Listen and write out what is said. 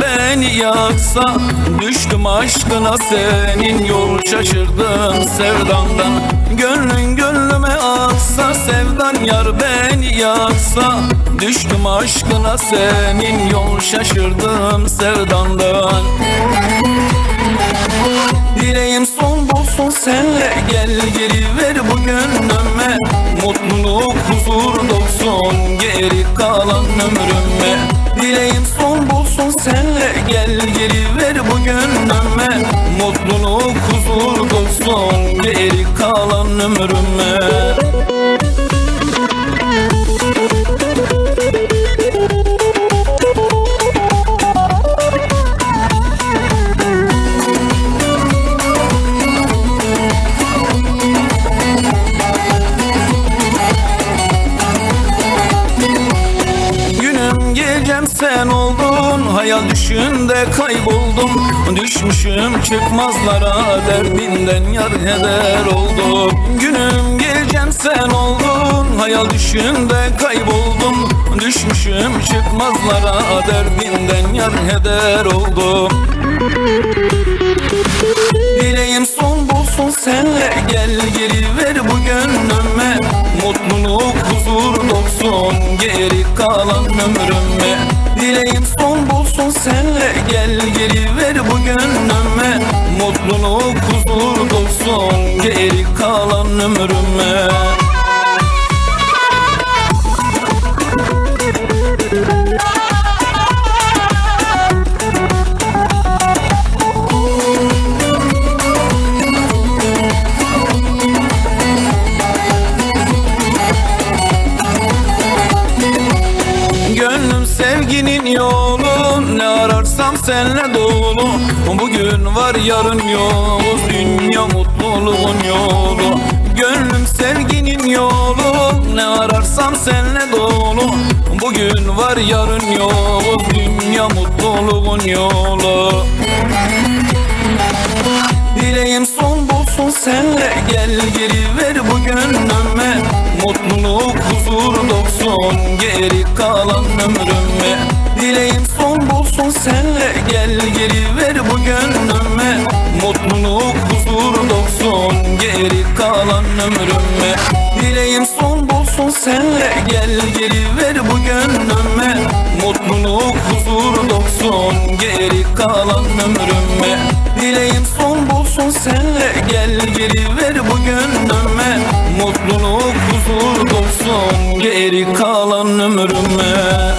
beni yaksa Düştüm aşkına senin Yol şaşırdım sevdandan. Gönlün gönlüme aksa Sevdan yar beni yaksa Düştüm aşkına senin Yol şaşırdım sevdandan. Dileğim son bulsun senle Gel geri ver bu gönlüme Mutluluk huzur dolsun Geri kalan ömrüme. Dileğim son bulsun senle Gel geri ver bu gönlüme Mutluluk huzur dolsun Geri kalan ömrüme sen Hayal düşünde kayboldum. Düşmüşüm çıkmazlara Derdinden yar heder oldum. Günüm gecem sen oldun. Hayal düşünde kayboldum. Düşmüşüm çıkmazlara Derdinden yar heder oldum. Dileğim son bulsun senle. Gel geri ver bu gönlüme Mutluluk huzur dolsun Geri kalan ömrüme. Dileğim son bulsun senle. Gel geri ver bu gönlüme Mutluluk huzur dolsun Geri kalan ömrüme yolu Ne ararsam senle dolu. Bugün var yarın yok. Dünya mutluluğun yolu. Gönlüm sevginin yolu. Ne ararsam senle dolu. Bugün var yarın yok. Dünya mutluluğun yolu. Dileğim son bulsun senle. Gel geri ver bu gönlüme Mutluluk huzur dolsun Geri kalan Dileğim son bulsun senle Gel geri ver bu gönlüme. Mutluluk huzur dolsun Geri kalan ömrüme. Dileğim son bulsun senle Gel geri ver bu gönlüme. Mutluluk huzur dolsun Geri kalan ömrüme. Dileğim son bulsun senle Gel geri ver bu gönlüme. Mutluluk huzur dolsun Geri kalan ömrüme